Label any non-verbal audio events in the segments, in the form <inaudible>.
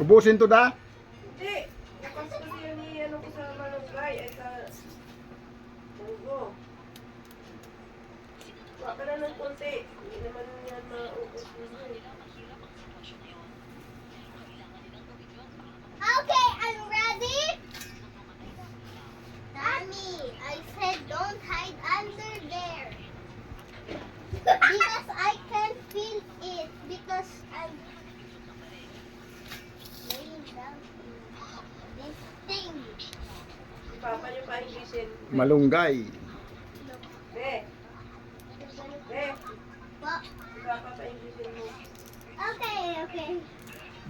Ubusin to da? Hindi. Bukas kasi yun ni ano ko sa malunggay ay sa munggo. Kuha ka na ng konti. Hindi naman yan maubos mo eh. Okay, I'm ready. Mommy, I said don't hide under there. because I can feel it. Because I'm laying down in this thing. Si Papa niyo pa Englishin. Malunggay. Be, be. Well, Si Papa pa Englishin mo. okay, okay.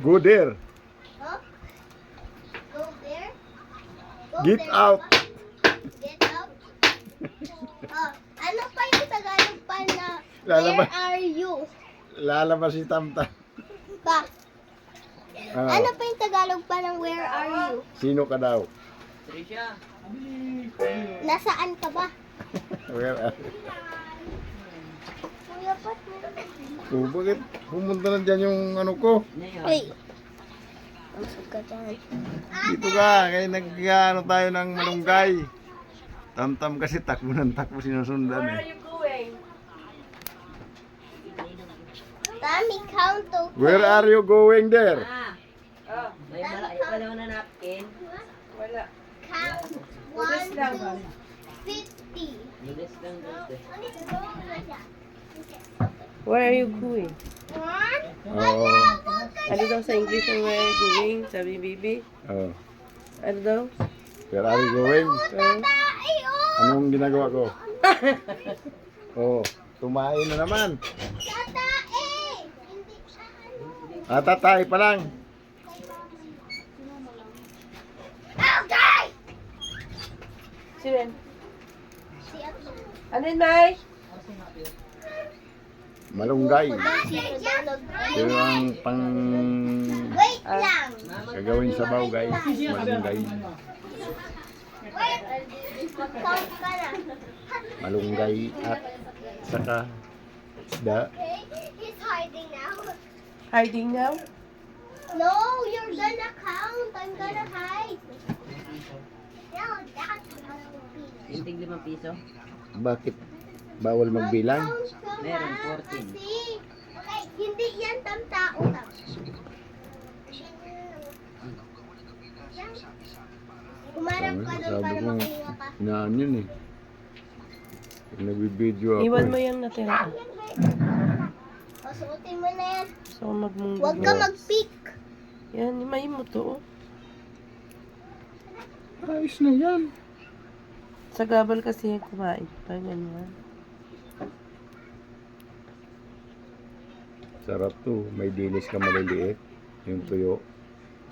Go there. Go there. Go Get there, out. Get out. Oh, ano pa yung Tagalog pa na Lalabas. Where are you? Lalabas si Tamta. Pa. Ah, Ano pa yung Tagalog pa ng where are you? Sino ka daw? Nasaan ka ba? Where are Kuya Pat, Oh, bakit pumunta na dyan yung ano ko? Hey. Ang suka dyan. Dito ka, kaya nag ano tayo ng malunggay. Tamtam kasi takbo ng takbo sinusundan Where are eh. you going? Tami, count to Where are you going there? Ah, Ah, may wala, wala ko na napkin. wala. One lang. to fifty. Bilis lang. Where are you going? Oo. Ano daw sa English ang where are you going? Sabi Bibi. Oh. Ano daw? Where are you going? Oh! Anong ginagawa ko? <laughs> Oh, tumain na naman. Tatay! Hindi siya ano. Ah, tatay pa lang. Sino yan? Si Ato. Ano yun, May? Malunggay. Si Tagalog. Ito ang pang Wait lang. gagawin sa baw guys. Malunggay. Wait. Count ka na. Malunggay at saka isda. Okay? He's hiding now. Hiding now? No, you're gonna count. I'm gonna hide. No, that's how it be. Yung tig limang piso. Bakit bawal magbilang? Meron, nga 14. Kasi, okay, hindi yan tamtao lang. Umarap ka doon para makahinga ka. inaan yun eh. Pag nagbibideo ako. Iwan mo yung natira. O, suotin mo na yan. So, magmunggo. Huwag ka mag-pick. Yan, may mo to. oh. Ayos na yan. Sa gabal kasi yung kumain. Pa ganyan. Sarap to. May dilis ka maliliit. Yung tuyo.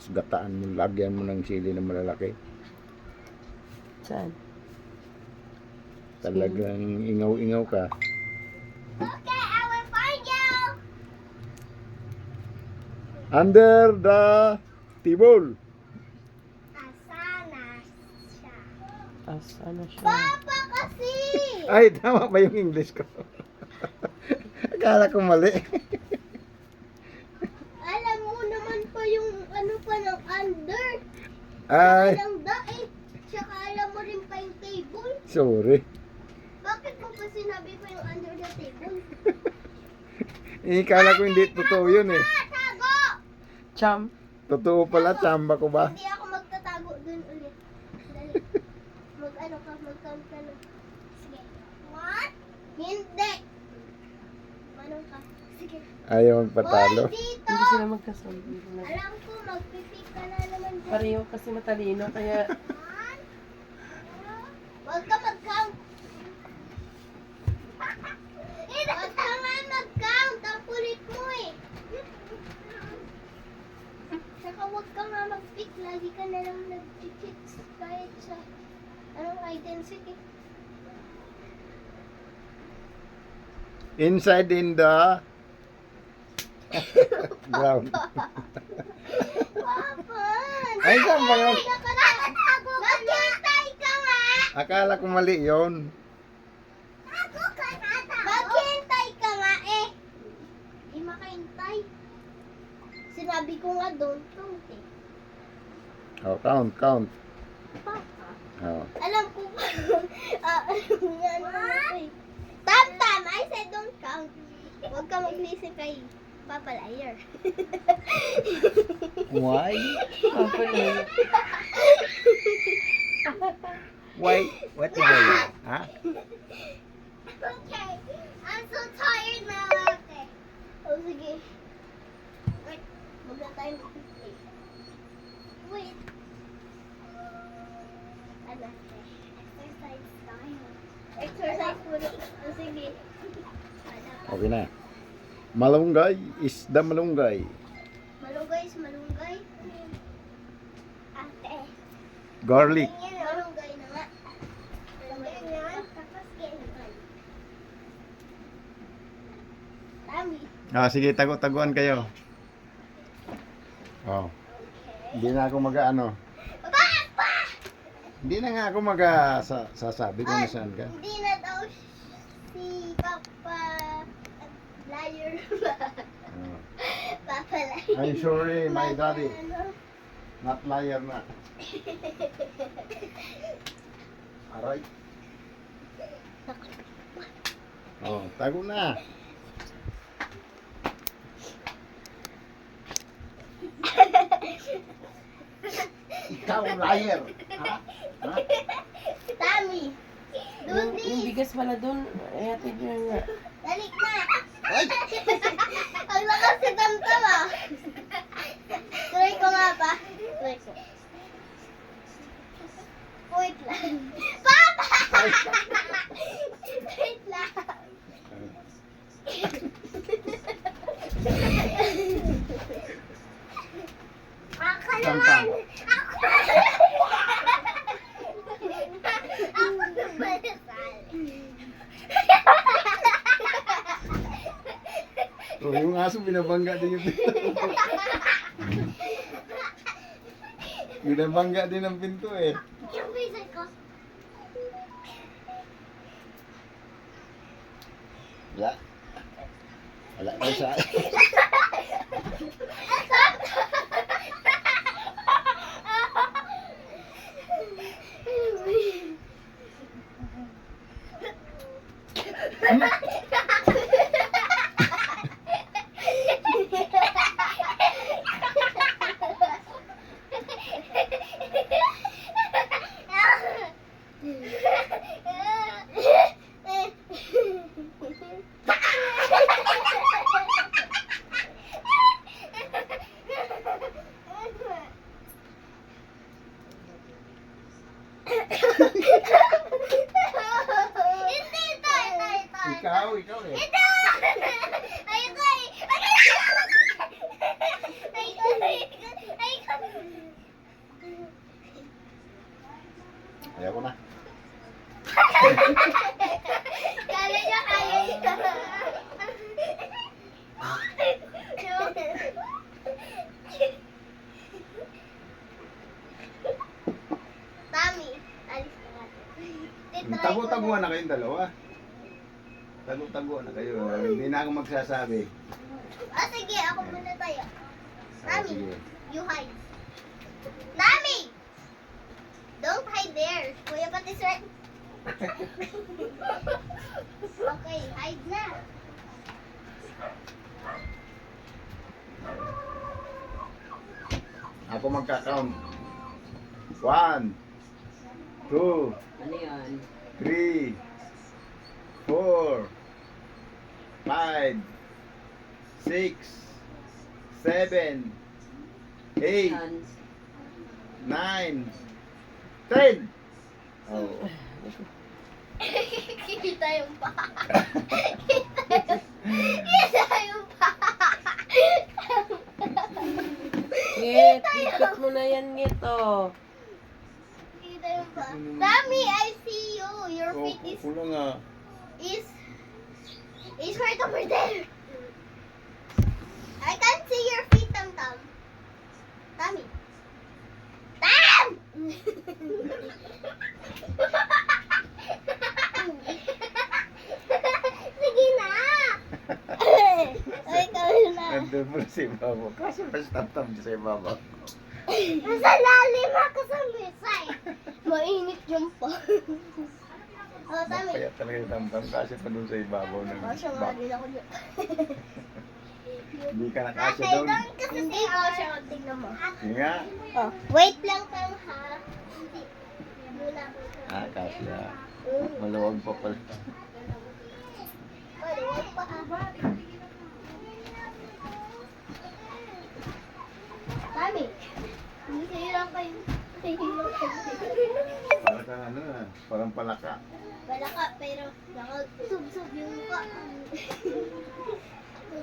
Tapos gataan mo, lagyan mo ng sili na malalaki. Saan? Talagang ingaw-ingaw ka. Okay, I will find you. Under the table. Asana siya. Asa na siya? Papa kasi! <laughs> Ay, tama ba yung English ko? <laughs> Akala ko mali. <laughs> Alam mo naman pa yung ano pa ng under. Ay, Alam da eh. Tsaka alam mo rin pa yung table. sorry. Bakit mo pa sinabi pa yung under the table? Eh, Ikala ko hindi totoo yun eh. Tago! Cham. Totoo pala, tsamba ko ba? Hindi ako magtatago dun ulit. Dali. Mag ano ka, mag-count ka na. Sige. One? Hindi. Manong ka. Sige. Ayaw magpatalo. Hindi sila magkasabi. Alam ko, magpipik ka na naman dyan. Pareho kasi matalino, kaya. Huwag ka mag-count. Huwag ka nga mag-count. Ang kulit mo eh. Saka huwag ka nga mag-pick. Lagi ka na lang nag-pick kahit sa anong identity. Inside in the ground. Papa! Ay, saan ba yun? Nakatago ka na! Ka nga! Akala ko mali yon. Tago ka na! Maghintay ka nga eh! Di makahintay. Sinabi ko nga don't count eh. Oh, count, count. Papa. Oh. Alam ko pa. <laughs> Ah, alam nga naman eh. Tam, tam. I said don't count. Huwag ka mag-listen kay Papa Liar. <laughs> Why? Kapalay. Why? What did I do? Ha? Okay. I'm so tired now, ate. Oh, sige. Wait. Magla tayo ng picture. Wait. Ano? Exercise tayo. Exercise muna. Oh, sige. Ano pa? Okay na. Malunggay is the malunggay. Malunggay is malunggay. Ate. Garlic. Malunggay na nga. Malunggay na. Tapos ganyan. Tami. Ah, sige, tago-taguan kayo. Oh. Hindi na ako mag-ano. Papa! Hindi na nga ako mag-sasabi kung saan ka. Hindi na daw si Papa liar Oh. Papa liar. I'm sorry, my Papa daddy. Not liar na. Aray. Oh, tago na. Ikaw, liar. Ha? Ha? Tami. Doon Yung, yung bigas pala doon, ay ate nyo nga. Dalik na. Ay! Ang lakas si Tamtam ah. Try ko nga pa. Try ko. Wait lang. Papa! Wait lang. Ako naman. Tamtam. Ako. Ako naman. Oh, yung aso binabangga din yung pinto. binabangga din ang pinto eh. Yung reason ko. Wala. Wala ka sa... Hindi, <laughs> Ikaw, eh. Ito! <laughs> Ay, ito, ay. Ay, ay, ay, ay, Ayaw ko na. Kala niya kaya niya. Tami, alis na natin. Tago-taguan na kayong dalawa. Tago-taguan na kayo. Hindi na ako magsasabi. Ah, sige, ako muna tayo. Ah, Nami, sige. you hide. Nami! Don't hide there. Kuya Patis <laughs> right. okay, hide na. Ako magka-count. One, two, Ano yan? three, four, five, six, seven, eight, nine, ten. Oh. <laughs> Kita yung pa. Kita <laughs> yung, kita yung pa. Ngit, ikot mo na yan, ngit, oh. Kita yung pa. Nami, I see you. Your Oh, feet is, kulang ah. Is, is right over there. I can't see your feet, Tam Tam. Tami. Tam! Sige na. Ay, ikaw na. Nandun po na sa ibabaw. Kasi mas tamtam dyan sa ibabaw. Nasa lalim ako sa misay. Mainit yung pa. Oh. Kaya talaga yung tamtam kasi pa dun sa ibabaw ng bak. din ako dyan. Hindi ka nakasya doon. Hindi ko siya tingnan mo. Hindi nga. Oh, wait lang kang ha. Hindi. Ah, kasya. Mm. Maluwag pa pala. Pwede, wag pa ha. Tami. Hindi lang kayo. Parang ano ah, parang palaka. Wala ka, pero nakasub-sub yung mukha. <laughs>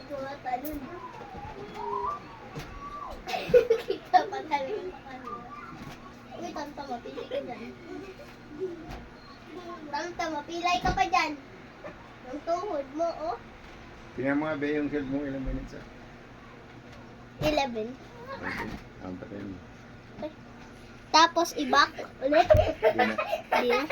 Tumatalon. <laughs> Kita pa talaga yung kanila. Uy, tanta, mapili ka dyan. Tanta, mapilay ka pa dyan. Ang tuhod mo, oh. Tingnan mo nga be yung shield mo ilang minutes ah. 11. Okay. Ang takin. Tapos, i-back ulit. Hindi na. Hindi na.